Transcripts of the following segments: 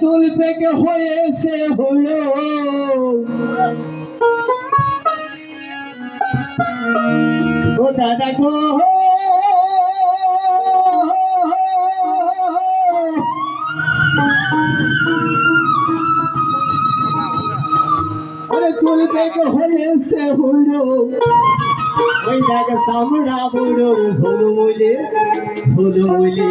তুল পেকে হয়েছে হলো। ও দাদা গো। তুল পেকে হয়েছে হলো। ওই দেখ চামড়া বড়োর ঝোল মুলে ঝোল মুলে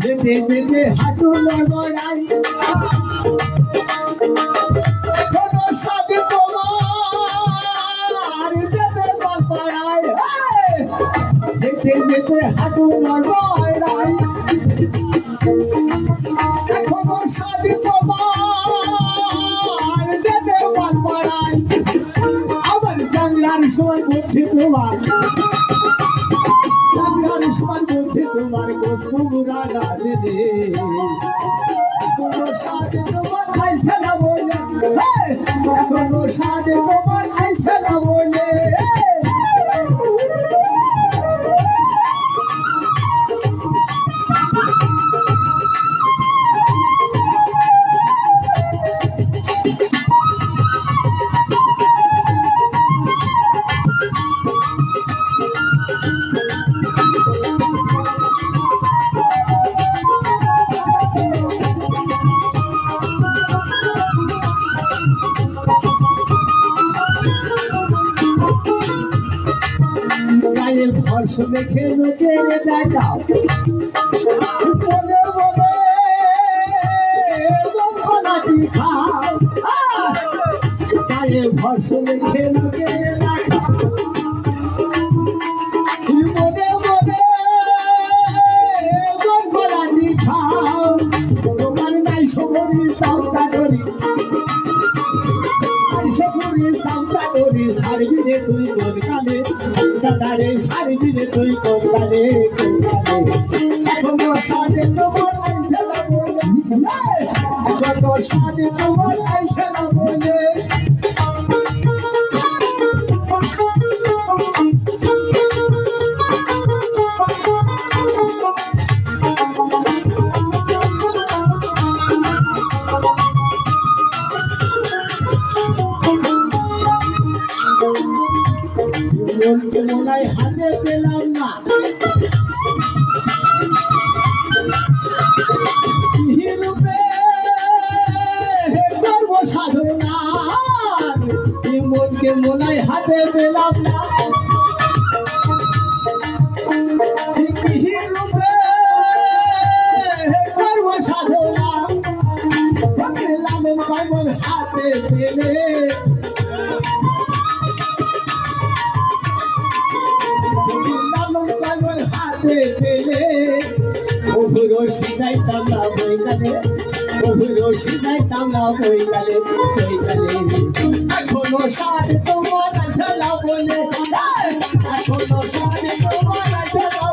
যেতে যেতে হাঁটু নড়াই এখনও সাথে তোমার যেতে পাড়ায় যেতে যেতে হাঁটু নড়াই আমার জানলার সময় তোমার গোসুরা গাছে দে কোনো সাথে গায়ে ভরস মেখে মেখে দেখাও। মনে মনে গল্পনাটি খাও! গায়ে ভরস মেখে মেখে দেখাও। ধরি। সামসা করি রে তুই কোন। কালে সারি রে তুই কোন কালে এখন সাথে তোমার আইছে না এখন সাথে তোমার আইছে বলে মনকে মনায় হাতে পেলাম না। সাধনা মনকে মনায় হাতে পেলাম না। হাতে পেলে রশি যাইতাম না বইকালে বহু রশি যাইতাম না বইকালে বইকালে এখনও সার তোমার খেলা বলে এখনও সার তোমার খেলা